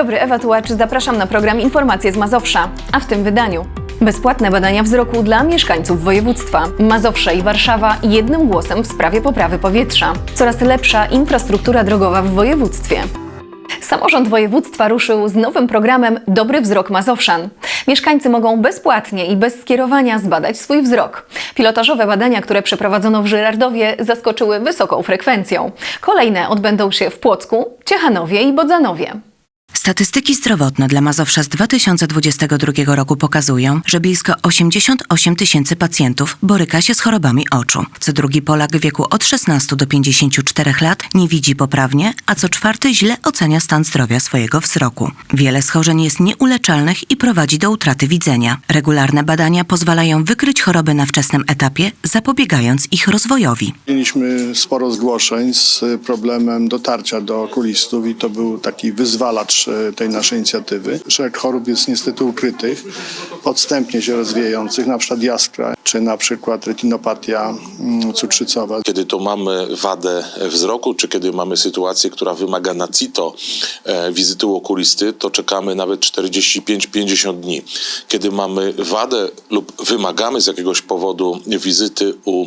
Dobry, Ewa Tułacz, zapraszam na program Informacje z Mazowsza, a w tym wydaniu bezpłatne badania wzroku dla mieszkańców województwa. Mazowsze i Warszawa jednym głosem w sprawie poprawy powietrza. Coraz lepsza infrastruktura drogowa w województwie. Samorząd województwa ruszył z nowym programem Dobry Wzrok Mazowszan. Mieszkańcy mogą bezpłatnie i bez skierowania zbadać swój wzrok. Pilotażowe badania, które przeprowadzono w Żyrardowie, zaskoczyły wysoką frekwencją. Kolejne odbędą się w Płocku, Ciechanowie i Bodzanowie. Statystyki zdrowotne dla Mazowsza z 2022 roku pokazują, że blisko 88 tysięcy pacjentów boryka się z chorobami oczu. Co drugi Polak w wieku od 16 do 54 lat nie widzi poprawnie, a co czwarty źle ocenia stan zdrowia swojego wzroku. Wiele schorzeń jest nieuleczalnych i prowadzi do utraty widzenia. Regularne badania pozwalają wykryć choroby na wczesnym etapie, zapobiegając ich rozwojowi. Mieliśmy sporo zgłoszeń z problemem dotarcia do okulistów i to był taki wyzwalacz e, tej naszej inicjatywy. Szereg chorób jest niestety ukrytych, podstępnie się rozwijających, na przykład jaskra, czy na przykład retinopatia mm, cukrzycowa. Kiedy to mamy wadę wzroku, czy kiedy mamy sytuację, która wymaga na CITO e, wizyty okulisty, to czekamy nawet 45-50 dni. Kiedy mamy wadę lub wymagamy z jakiegoś powodu wizyty u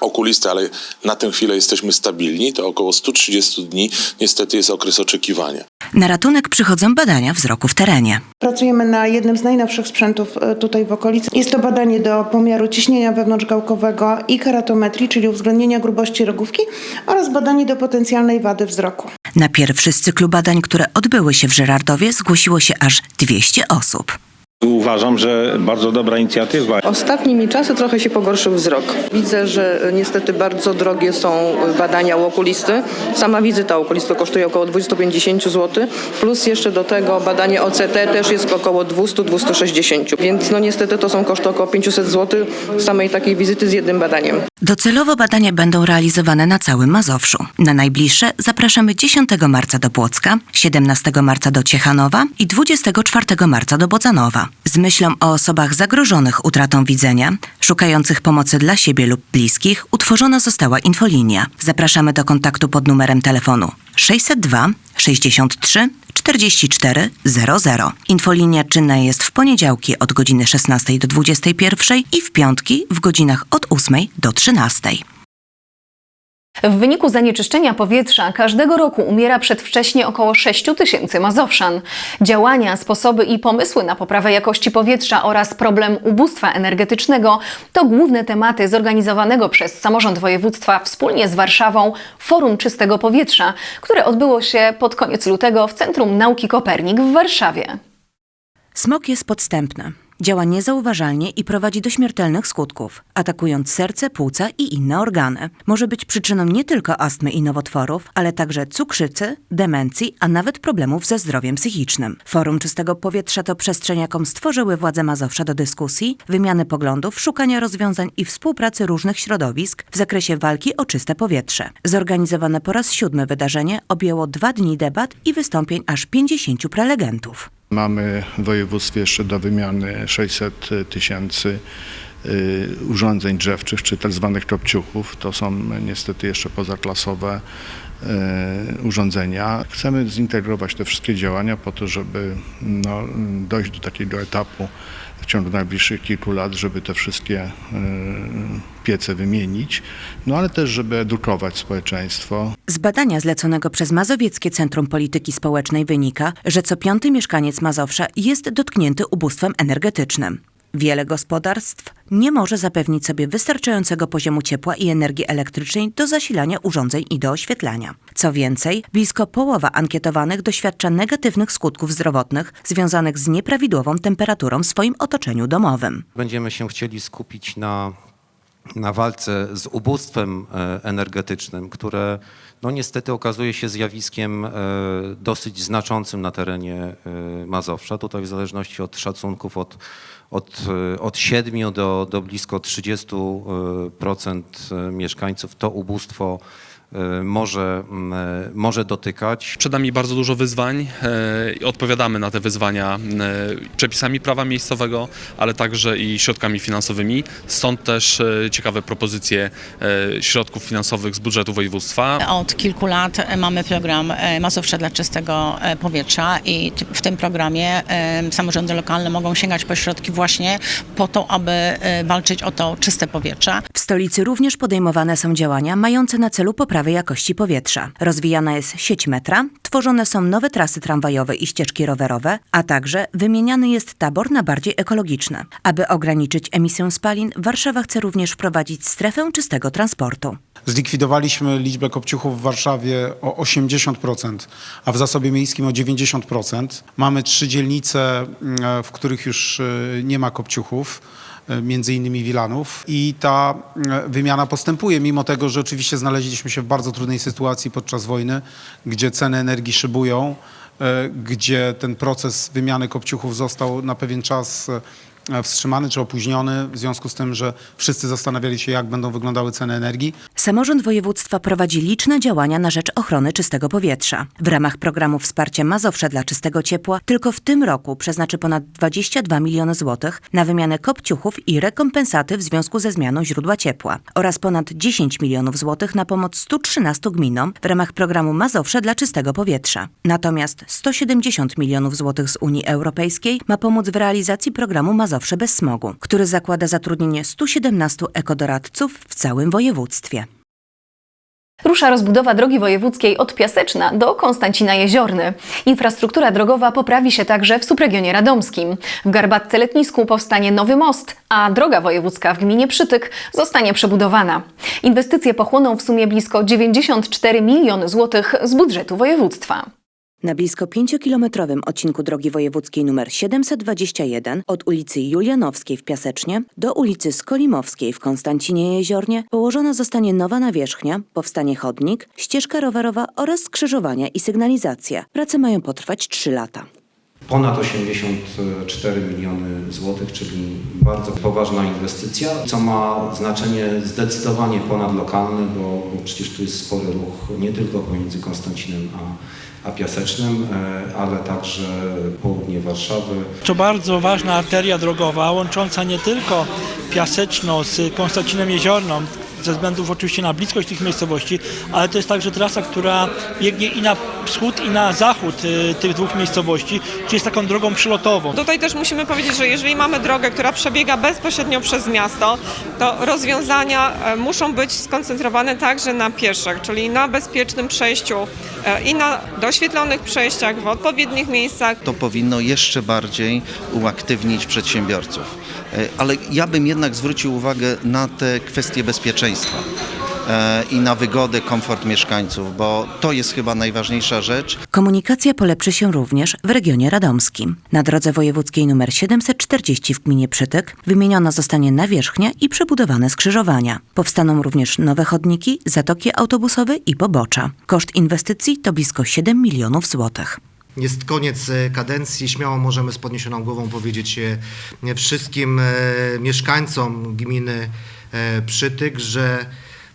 okulisty, ale na tę chwilę jesteśmy stabilni, to około 130 dni niestety jest okres oczekiwania. Na ratunek przychodzą badania wzroku w terenie. Pracujemy na jednym z najnowszych sprzętów e, tutaj w okolicy. Jest to badanie do pomiaru ciśnienia wewnątrzgałkowego i keratometrii, czyli uwzględnienia grubości rogówki oraz badanie do potencjalnej wady wzroku. Na pierwszy z cyklu badań, które odbyły się w Żerardowie, zgłosiło się aż 200 osób. Uważam, że bardzo dobra inicjatywa. Ostatnimi czasy trochę się pogorszył wzrok. Widzę, że niestety bardzo drogie są badania u okulisty. Sama wizyta u okulisty kosztuje około 250 zł, plus jeszcze do tego badanie OCT też jest około 200-260. Więc no niestety to są koszty około 500 zł samej takiej wizyty z jednym badaniem. Docelowo badania będą realizowane na całym Mazowszu. Na najbliższe zapraszamy 10 marca do Płocka, 17 marca do Ciechanowa i 24 marca do Bodzanowa. Z myślą o osobach zagrożonych utratą widzenia, szukających pomocy dla siebie lub bliskich, utworzona została infolinia. Zapraszamy do kontaktu pod numerem telefonu 602 63 44 00. Infolinia czynna jest w poniedziałki od godziny 16 do 21 i w piątki w godzinach od 8 do 13. W wyniku zanieczyszczenia powietrza każdego roku umiera przedwcześnie około 6 tysięcy mazowszan. Działania, sposoby i pomysły na poprawę jakości powietrza oraz problem ubóstwa energetycznego to główne tematy zorganizowanego przez samorząd województwa wspólnie z Warszawą Forum Czystego Powietrza, które odbyło się pod koniec lutego w Centrum Nauki Kopernik w Warszawie. Smog jest podstępny. Działa niezauważalnie i prowadzi do śmiertelnych skutków, atakując serce, płuca i inne organy. Może być przyczyną nie tylko astmy i nowotworów, ale także cukrzycy, demencji, a nawet problemów ze zdrowiem psychicznym. Forum Czystego Powietrza to przestrzeń, jaką stworzyły władze Mazowsza do dyskusji, wymiany poglądów, szukania rozwiązań i współpracy różnych środowisk w zakresie walki o czyste powietrze. Zorganizowane po raz siódmy wydarzenie objęło dwa dni debat i wystąpień aż 50 prelegentów. Mamy w województwie jeszcze do wymiany 600 tysięcy y, urządzeń drzewczych, czy tak zwanych topciuchów. To są niestety jeszcze pozaklasowe y, urządzenia. Chcemy zintegrować te wszystkie działania po to, żeby no, dojść do takiego etapu w ciągu najbliższych kilku lat, żeby te wszystkie y, piece wymienić, no ale też, żeby edukować społeczeństwo, Z badania zleconego przez Mazowieckie Centrum Polityki Społecznej wynika, że co piąty mieszkaniec Mazowsza jest dotknięty ubóstwem energetycznym. Wiele gospodarstw nie może zapewnić sobie wystarczającego poziomu ciepła i energii elektrycznej do zasilania urządzeń i do oświetlania. Co więcej, blisko połowa ankietowanych doświadcza negatywnych skutków zdrowotnych związanych z nieprawidłową temperaturą w swoim otoczeniu domowym. Będziemy się chcieli skupić na, na walce z ubóstwem e, energetycznym, które no niestety okazuje się zjawiskiem e, dosyć znaczącym na terenie e, Mazowsza. Tutaj w zależności od szacunków od, od, od 7 do, do blisko 30% mieszkańców to ubóstwo może, m, e, może dotykać. Przed nami bardzo dużo wyzwań e, i odpowiadamy na te wyzwania przepisami prawa miejscowego, ale także i środkami finansowymi. Stąd też ciekawe propozycje środków finansowych z budżetu województwa. Od kilku lat mamy program Mazowsze dla czystego powietrza i w tym programie samorządy lokalne mogą sięgać po środki właśnie po to, aby walczyć o to czyste powietrze. W stolicy również podejmowane są działania mające na celu poprawę jakości powietrza. Rozwijana jest sieć metra, tworzone są nowe trasy tramwajowe i ścieżki rowerowe, a także wymieniany jest tabor na bardziej ekologiczne. Aby ograniczyć emisję spalin, Warszawa chce również wprowadzić strefę czystego transportu. Zlikwidowaliśmy liczbę kopciuchów w Warszawie o 80%, a w zasobie miejskim o 90%. Mamy trzy dzielnice, mm, w których już e, nie ma kopciuchów, e, między innymi Wilanów. I ta mm, wymiana postępuje, mimo tego, że oczywiście znaleźliśmy się w bardzo trudnej sytuacji podczas wojny, gdzie ceny energii szybują, e, gdzie ten proces wymiany kopciuchów został na pewien czas e, wstrzymany czy opóźniony w związku z tym, że wszyscy zastanawiali się, jak będą wyglądały ceny energii. Samorząd województwa prowadzi liczne działania na rzecz ochrony czystego powietrza. W ramach programu Wsparcie Mazowsze dla czystego ciepła tylko w tym roku przeznaczy ponad 22 miliony złotych na wymianę kopciuchów i rekompensaty w związku ze zmianą źródła ciepła oraz ponad 10 milionów złotych na pomoc 113 gminom w ramach programu Mazowsze dla czystego powietrza. Natomiast 170 milionów złotych z Unii Europejskiej ma pomóc w realizacji programu Mazowsze bez smogu, który zakłada zatrudnienie 117 ekodoradców w całym województwie. Rusza rozbudowa drogi wojewódzkiej od Piaseczna do Konstancina Jeziorny. Infrastruktura drogowa poprawi się także w subregionie radomskim. W Garbatce Letnisku powstanie nowy most, a droga wojewódzka w gminie Przytyk zostanie przebudowana. Inwestycje pochłoną w sumie blisko 94 miliony złotych z budżetu województwa. Na blisko 5-kilometrowym odcinku drogi wojewódzkiej nr 721 od ulicy Julianowskiej w Piasecznie do ulicy Skolimowskiej w Konstancinie Jeziornie położona zostanie nowa nawierzchnia, powstanie chodnik, ścieżka rowerowa oraz skrzyżowania i sygnalizacja. Prace mają potrwać 3 lata. Ponad 84 miliony złotych, czyli bardzo poważna inwestycja, co ma znaczenie zdecydowanie ponadlokalne, bo, bo przecież tu jest spory ruch nie tylko pomiędzy Konstancinem a, a Piasecznym, e, ale także południe Warszawy. To bardzo ważna arteria drogowa łącząca nie tylko Piaseczno z Konstancinem Jeziorną, ze względów oczywiście na bliskość tych miejscowości, ale to jest także trasa, która biegnie i na wschód i na zachód y, tych dwóch miejscowości, czyli jest taką drogą przylotową. Tutaj też musimy powiedzieć, że jeżeli mamy drogę, która przebiega bezpośrednio przez miasto, to rozwiązania e, muszą być skoncentrowane także na pieszych, czyli na bezpiecznym przejściu e, i na doświetlonych przejściach w odpowiednich miejscach. To powinno jeszcze bardziej uaktywnić przedsiębiorców. E, Ale ja bym jednak zwrócił uwagę na te kwestie bezpieczeństwa e, i na wygodę, komfort mieszkańców, bo to jest chyba najważniejsza rzecz. Komunikacja polepszy się również w regionie radomskim. Na drodze wojewódzkiej nr 740 w gminie Przytyk wymieniona zostanie nawierzchnia i przebudowane skrzyżowania. Powstaną również nowe chodniki, zatoki autobusowe i pobocza. Koszt inwestycji to blisko 7 milionów złotych. Jest koniec e, kadencji, śmiało możemy z podniesioną głową powiedzieć e, wszystkim mieszkańcom gminy Przytyk, że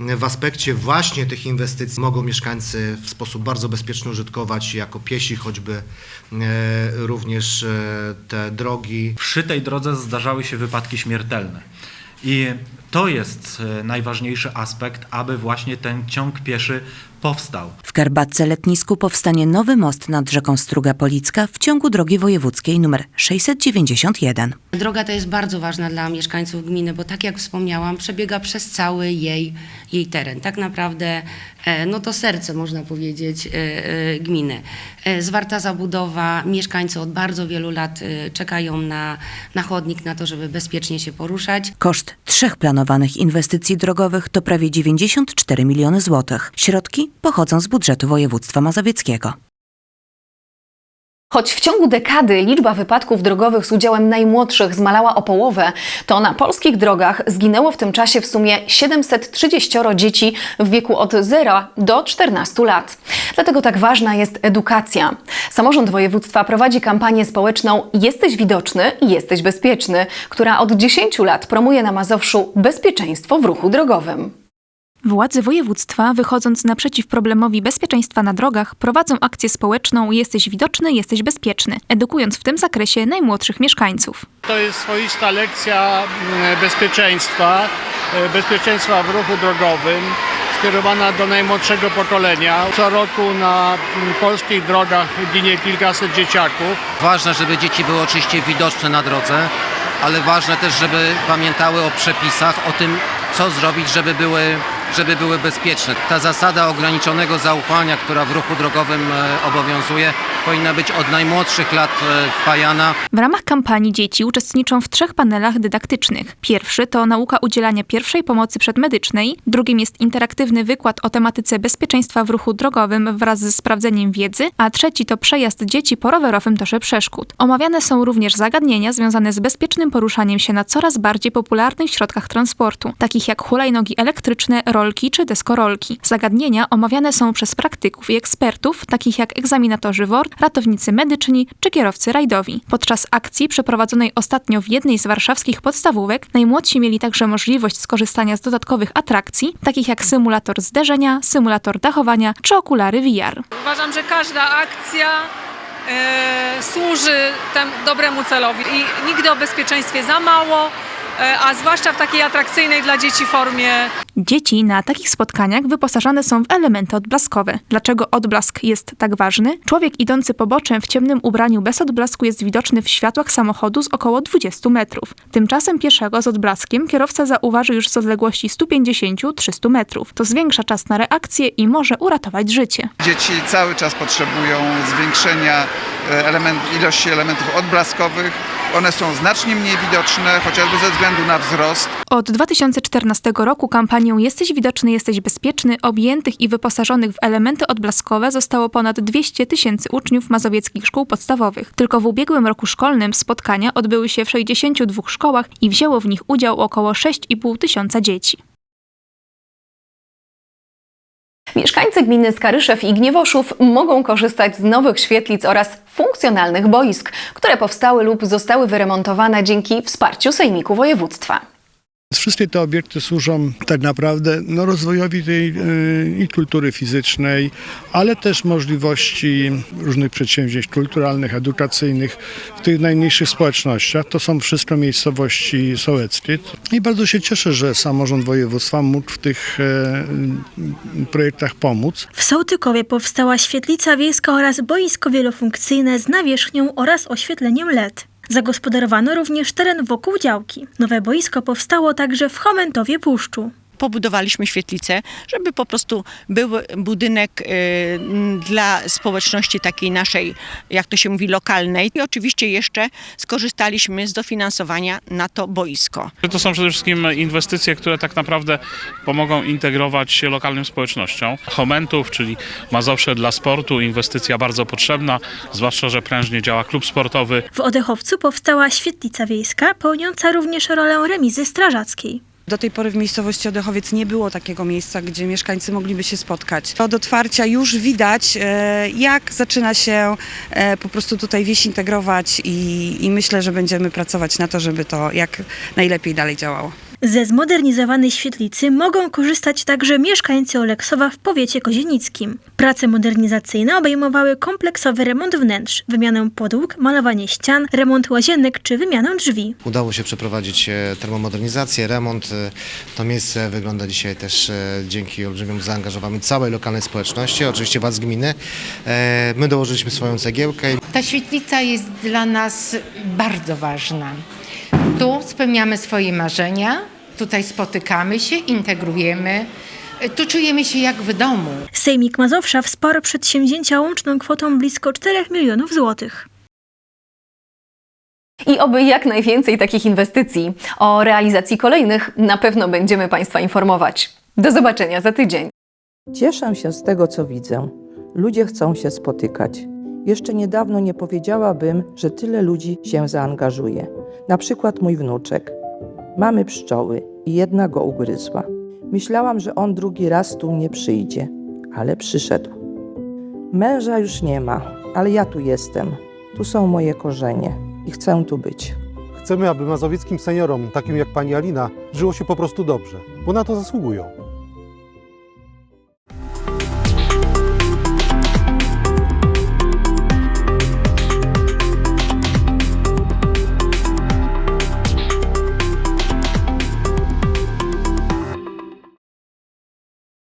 w aspekcie właśnie tych inwestycji mogą mieszkańcy w sposób bardzo bezpieczny użytkować jako piesi choćby e, również e, te drogi. Przy tej drodze zdarzały się wypadki śmiertelne. I to jest e, najważniejszy aspekt, aby właśnie ten ciąg pieszy powstał. W Garbatce Letnisku powstanie nowy most nad rzeką Struga Policka w ciągu drogi wojewódzkiej nr 691. Droga ta jest bardzo ważna dla mieszkańców gminy, bo tak jak wspomniałam, przebiega przez cały jej, jej teren. Tak naprawdę e, no to serce, można powiedzieć, e, gminy. Zwarta zabudowa, mieszkańcy od bardzo wielu lat czekają na, na chodnik, na to, żeby bezpiecznie się poruszać. Koszt trzech inwestycji drogowych to prawie 94 miliony złotych. Środki pochodzą z budżetu województwa mazowieckiego. Choć w ciągu dekady liczba wypadków drogowych z udziałem najmłodszych zmalała o połowę, to na polskich drogach zginęło w tym czasie w sumie 730 dzieci w wieku od 0 do 14 lat. Dlatego tak ważna jest edukacja. Samorząd województwa prowadzi kampanię społeczną Jesteś widoczny, jesteś bezpieczny, która od 10 lat promuje na Mazowszu bezpieczeństwo w ruchu drogowym. Władze województwa, wychodząc naprzeciw problemowi bezpieczeństwa na drogach, prowadzą akcję społeczną Jesteś widoczny, jesteś bezpieczny, edukując w tym zakresie najmłodszych mieszkańców. To jest swoista lekcja mm, bezpieczeństwa, e, bezpieczeństwa w ruchu drogowym, skierowana do najmłodszego pokolenia. Co roku na mm, polskich drogach ginie kilkaset dzieciaków. Ważne, żeby dzieci były oczywiście widoczne na drodze, ale ważne też, żeby pamiętały o przepisach, o tym, co zrobić, żeby były, żeby były bezpieczne. Ta zasada ograniczonego zaufania, która w ruchu drogowym e, obowiązuje, powinna być od najmłodszych lat e, wpajana. W ramach kampanii dzieci uczestniczą w trzech panelach dydaktycznych. Pierwszy to nauka udzielania pierwszej pomocy przedmedycznej, drugim jest interaktywny wykład o tematyce bezpieczeństwa w ruchu drogowym wraz ze sprawdzeniem wiedzy, a trzeci to przejazd dzieci po rowerowym torze przeszkód. Omawiane są również zagadnienia związane z bezpiecznym poruszaniem się na coraz bardziej popularnych środkach transportu, takich jak hulajnogi elektryczne, rolki czy deskorolki. Zagadnienia omawiane są przez praktyków i ekspertów, takich jak egzaminatorzy WOR, ratownicy medyczni czy kierowcy rajdowi. Podczas akcji przeprowadzonej ostatnio w jednej z warszawskich podstawówek najmłodsi mieli także możliwość skorzystania z dodatkowych atrakcji, takich jak symulator zderzenia, symulator dachowania czy okulary VR. Uważam, że każda akcja e, służy temu dobremu celowi i nigdy o bezpieczeństwie za mało, a zwłaszcza w takiej atrakcyjnej dla dzieci formie Dzieci na takich spotkaniach wyposażone są w elementy odblaskowe. Dlaczego odblask jest tak ważny? Człowiek idący poboczem w ciemnym ubraniu bez odblasku jest widoczny w światłach samochodu z około 20 metrów. Tymczasem pieszego z odblaskiem kierowca zauważy już z odległości 150-300 metrów. To zwiększa czas na reakcję i może uratować życie. Dzieci cały czas potrzebują zwiększenia e, element, ilości elementów odblaskowych. One są znacznie mniej widoczne, chociażby ze względu na wzrost. Od 2014 roku kampanią Jesteś widoczny, jesteś bezpieczny objętych i wyposażonych w elementy odblaskowe zostało ponad 200 tysięcy uczniów mazowieckich szkół podstawowych. Tylko w ubiegłym roku szkolnym spotkania odbyły się w 62 szkołach i wzięło w nich udział około 6,5 tysiąca dzieci. Mieszkańcy gminy Skaryszew i Gniewoszów mogą korzystać z nowych świetlic oraz funkcjonalnych boisk, które powstały lub zostały wyremontowane dzięki wsparciu Sejmiku Województwa. Wszystkie te obiekty służą tak naprawdę no, rozwojowi tej y, i kultury fizycznej, ale też możliwości różnych przedsięwzięć kulturalnych, edukacyjnych w tych najmniejszych społecznościach. To są wszystko miejscowości sołeckie. I bardzo się cieszę, że samorząd województwa mógł w tych e, projektach pomóc. W Sołtykowie powstała świetlica wiejska oraz boisko wielofunkcyjne z nawierzchnią oraz oświetleniem LED. Zagospodarowano również teren wokół działki. Nowe boisko powstało także w Chomentowie Puszczu. Pobudowaliśmy świetlicę, żeby po prostu był budynek y, dla społeczności takiej naszej, jak to się mówi, lokalnej. I oczywiście jeszcze skorzystaliśmy z dofinansowania na to boisko. To są przede wszystkim inwestycje, które tak naprawdę pomogą integrować się lokalnym społecznościom. Chomentów, czyli Mazowsze dla sportu, inwestycja bardzo potrzebna, zwłaszcza, że prężnie działa klub sportowy. W Odechowcu powstała świetlica wiejska, pełniąca również rolę remizy strażackiej. Do tej pory w miejscowości Odechowiec nie było takiego miejsca, gdzie mieszkańcy mogliby się spotkać. Od otwarcia już widać, e, jak zaczyna się e, po prostu tutaj wieś integrować i, i myślę, że będziemy pracować na to, żeby to jak najlepiej dalej działało. Ze zmodernizowanej świetlicy mogą korzystać także mieszkańcy Oleksowa w powiecie kozienickim. Prace modernizacyjne obejmowały kompleksowy remont wnętrz, wymianę podłóg, malowanie ścian, remont łazienek czy wymianę drzwi. Udało się przeprowadzić e, termomodernizację, remont. E, To miejsce wygląda dzisiaj też e, dzięki olbrzymiemu zaangażowaniu całej lokalnej społeczności, oczywiście władz gminy. My dołożyliśmy swoją cegiełkę. Ta świetlica jest dla nas bardzo ważna. Tu spełniamy swoje marzenia, tutaj spotykamy się, integrujemy, tu czujemy się jak w domu. Sejmik Mazowsza wsparł przedsięwzięcia łączną kwotą blisko 4 milionów złotych. I oby jak najwięcej takich inwestycji. O realizacji kolejnych na pewno będziemy Państwa informować. Do zobaczenia za tydzień. Cieszę się z tego, co widzę. Ludzie chcą się spotykać. Jeszcze niedawno nie powiedziałabym, że tyle ludzi się zaangażuje. Na przykład mój wnuczek. Mamy pszczoły i jedna go ugryzła. Myślałam, że on drugi raz tu nie przyjdzie, ale przyszedł. Męża już nie ma, ale ja tu jestem. Tu są moje korzenie i chcę tu być. Chcemy, aby mazowieckim seniorom, takim jak pani Alina, żyło się po prostu dobrze, bo na to zasługują.